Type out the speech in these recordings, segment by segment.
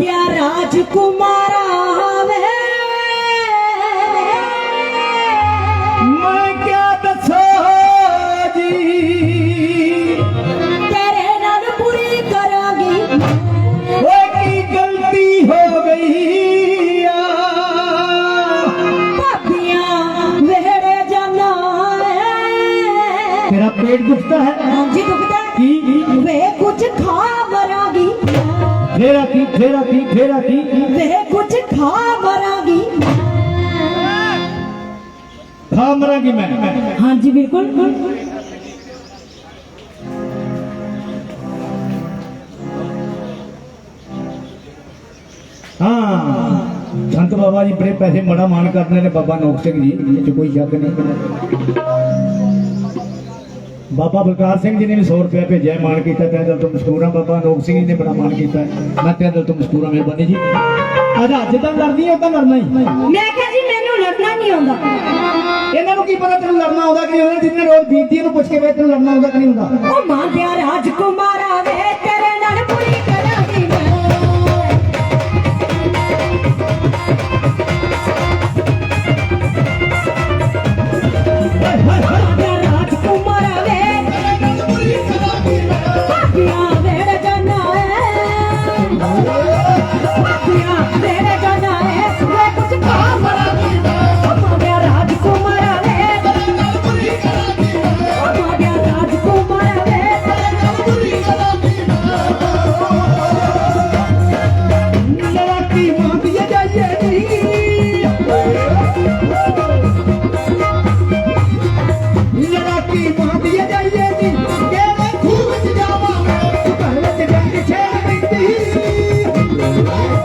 ਰਾਜਕੁਮਾਰਾ ਵੇ ਮੈਂ ਕਿਆ ਦੱਸਾਂ ਜੀ? ਤੇਰੇ ਨਾਲ ਪੂਰੀ ਕਰਾਂਗੀ ਓਏ ਕੀ ਗਲਤੀ ਹੋ ਗਈ ਆ? ਭਾਬੀਆਂ ਵੇੜੇ ਜਾਣਾ। ਤੇਰਾ ਪੇਟ ਦੁਖਦਾ ਹੈ? ਹਾਂਜੀ ਦੁਖਦਾ। ਕੀ? ਵੇ ਕੁਝ ਖਾ ਫੇਰਾ ਕੀ ਫੇਰਾ ਕੀ ਫੇਰਾ ਕੀ? ਵੇ ਕੁਝ ਖਾ ਮਰਾਂਗੀ। ਖਾ ਮਰਾਂਗੀ ਮੈਂ। ਹਾਂਜੀ ਬਿਲਕੁਲ। ਹਾਂ ਸੰਤ ਬਾਬਾ ਜੀ ਬੜੇ ਪੈਸੇ ਮੜਾ ਮਾਨ ਕਰਦੇ ਨੇ ਬਾਬਾ ਨੋਕ ਸਿੰਘ ਜੀ ਇਹ ਚ ਕੋਈ ਸ਼ੱਕ ਨਹੀਂ। ਬਾਬਾ ਬਲਕਾਰ ਸਿੰਘ ਜੀ ਨੇ ਵੀ 100 ਰੁਪਏ ਭੇਜਿਆ ਮਾਨ ਕੀਤਾ ਤੇਰੇ ਦਿਲ ਤੋਂ ਮਸ਼ਕੂਰ ਹਾਂ ਬਾਬਾ ਨੋਕ ਸਿੰਘ ਜੀ ਨੇ ਬੜਾ ਮਾਨ ਕੀਤਾ। ਮੈਂ ਤੇਰੇ ਦਿਲ ਤੋਂ ਮਸ਼ਕੂਰ ਹਾਂ ਮਿਹਰਬਾਨੀ ਜੀ। ਅੱਜ ਅੱਜ ਤਾਂ ਲੜਦੀ ਤਾਂ ਲੜਨਾ ਹੀ। ਮੈਂ ਕਿਹਾ ਜੀ ਮੈਨੂੰ ਲੜਨਾ ਨਹੀਂ ਆਉਂਦਾ। ਇਹਨਾਂ ਨੂੰ ਕੀ ਪਤਾ ਤੈਨੂੰ ਲੜਨਾ ਆਉਂਦਾ ਕਿ ਨਹੀਂ ਆਉਂਦਾ? ਜਿੰਨੇ ਰੋਜ਼ ਬੀਤੀ ਨੂੰ ਪੁੱਛ ਕੇ ਵੇ ਤੈਨੂੰ ਲੜਨਾ ਆਉਂਦਾ ਕਿ ਨਹੀਂ ਆਉਂਦਾ? ਉਹ ਮਾਂ ਦਿਆ ਰਾਜਕੁਮਾਰਾ ਵੇ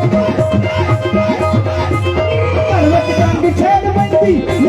Thank you.